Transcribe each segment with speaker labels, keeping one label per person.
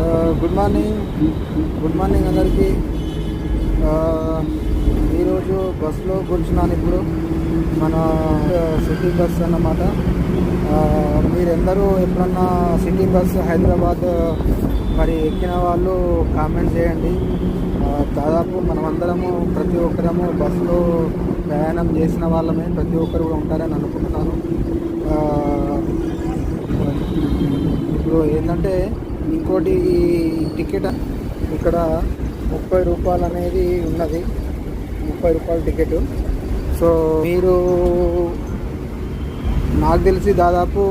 Speaker 1: Good morning. Good morning అందరికీ. ఈరోజు బస్సులో కూర్చున్నాను ఇప్పుడు. మన సిటీ బస్ అన్నమాట. మీరెందరూ ఎప్పుడన్నా సిటీ బస్ హైదరాబాద్ మరి ఎక్కిన వాళ్ళు కామెంట్ చేయండి. దాదాపు మనమందరము ప్రతి ఒక్కరము బస్సులో ప్రయాణం చేసిన వాళ్ళమే. ప్రతి ఒక్కరు కూడా ఉంటారని అనుకుంటున్నాను. ఇప్పుడు ఏంటంటే ఇంకోటి ఈ టికెట్ ఇక్కడ ముప్పై రూపాయలు అనేది ఉన్నది. ముప్పై రూపాయల టికెట్. సో మీరు నాకు తెలిసి దాదాపు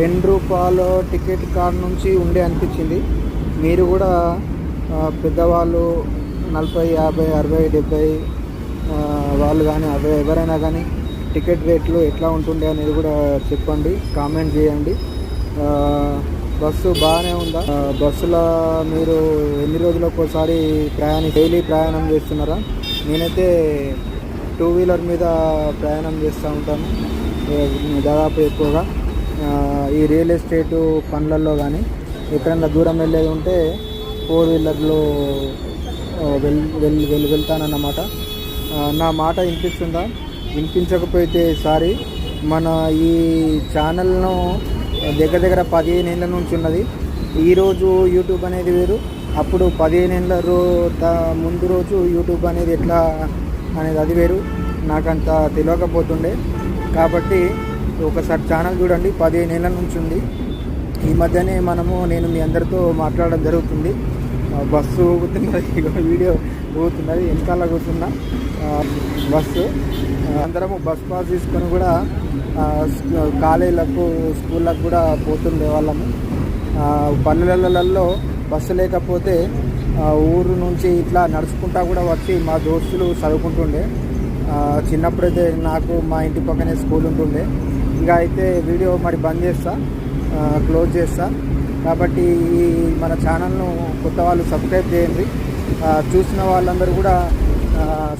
Speaker 1: రెండు రూపాయల టికెట్ కాడ నుంచి ఉండే అనిపించింది. మీరు కూడా పెద్దవాళ్ళు నలభై యాభై అరవై డెబ్బై వాళ్ళు కానీ అరవై ఎవరైనా కానీ టికెట్ రేట్లు ఎట్లా ఉంటుండే అనేది కూడా చెప్పండి కామెంట్ చేయండి. బస్సు బాగానే ఉందా? బస్సులో మీరు ఎన్ని రోజులకు ఒకసారి ప్రయాణం డైలీ ప్రయాణం చేస్తున్నారా? నేనైతే టూ వీలర్ మీద ప్రయాణం చేస్తూ ఉంటాను. దాదాపు ఎక్కువగా. ఈ రియల్ ఎస్టేట్ పనులలో కానీ ఎక్కడన్నా దూరం వెళ్ళేది ఉంటే ఫోర్ వీలర్లో వెల్ వెల్ వెల్ వెళ్తానన్నమాట. నా మాట వినిపిస్తుందా? వినిపించకపోతే సారీ. మన ఈ ఛానల్ను దగ్గర దగ్గర పదిహేను ఏళ్ళ నుంచి ఉన్నది. ఈరోజు యూట్యూబ్ అనేది వేరు. అప్పుడు పదిహేను ఏళ్ళ రో ముందు రోజు యూట్యూబ్ అనేది ఎట్లా అనేది అది వేరు. నాకంత తెలియకపోతుండే. కాబట్టి ఒకసారి ఛానల్ చూడండి. పదిహేను ఏళ్ళ నుంచి ఉంది. ఈ మధ్యనే మనము నేను మీ అందరితో మాట్లాడడం జరుగుతుంది. బస్సు వీడియో పోతున్నది వెనకాల కూర్చున్న బస్సు. అందరము బస్ పాస్ తీసుకొని కూడా కాలేజీలకు స్కూళ్ళకు కూడా పోతుండే వాళ్ళము. పల్లెలలో బస్సు లేకపోతే ఊరు నుంచి ఇట్లా నడుచుకుంటా కూడా వచ్చి మా దోస్తులు చదువుకుంటుండే. చిన్నప్పుడైతే నాకు మా ఇంటి పక్కనే స్కూల్ ఉంటుండే. ఇంకా అయితే వీడియో మరి బంద్ చేస్తా క్లోజ్ చేస్తా. కాబట్టి ఈ మన ఛానల్ను కొత్త వాళ్ళు సబ్స్క్రైబ్ చేయండి. చూసిన వాళ్ళందరూ కూడా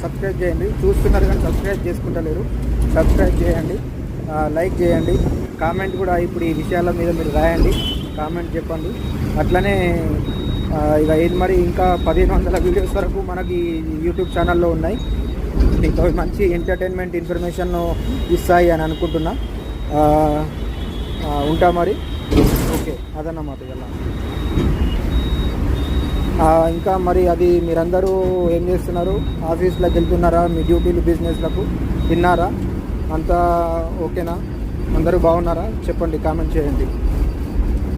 Speaker 1: సబ్స్క్రైబ్ చేయండి. చూస్తున్నారు కానీ సబ్స్క్రైబ్ చేసుకుంటలేరు. సబ్స్క్రైబ్ చేయండి. లైక్ చేయండి. కామెంట్ కూడా ఇప్పుడు ఈ విషయాల మీద మీరు రాయండి. కామెంట్ చెప్పండి. అట్లనే ఇక ఏది మరి ఇంకా పదిహేను వందల వీడియోస్ వరకు మనకి యూట్యూబ్ ఛానల్లో ఉన్నాయి. ఇంకా మంచి ఎంటర్టైన్మెంట్ ఇన్ఫర్మేషన్ ఇస్తాయి అని అనుకుంటున్నా. ఉంటా మరి. ఓకే అదన్నమాట ఇలా ఇంకా మరి అది మీరందరూ ఏం చేస్తున్నారు? ఆఫీస్లోకి వెళ్తున్నారా? మీ డ్యూటీలు బిజినెస్లకు విన్నారా? అంతా ఓకేనా? అందరూ బాగున్నారా? చెప్పండి కామెంట్ చేయండి.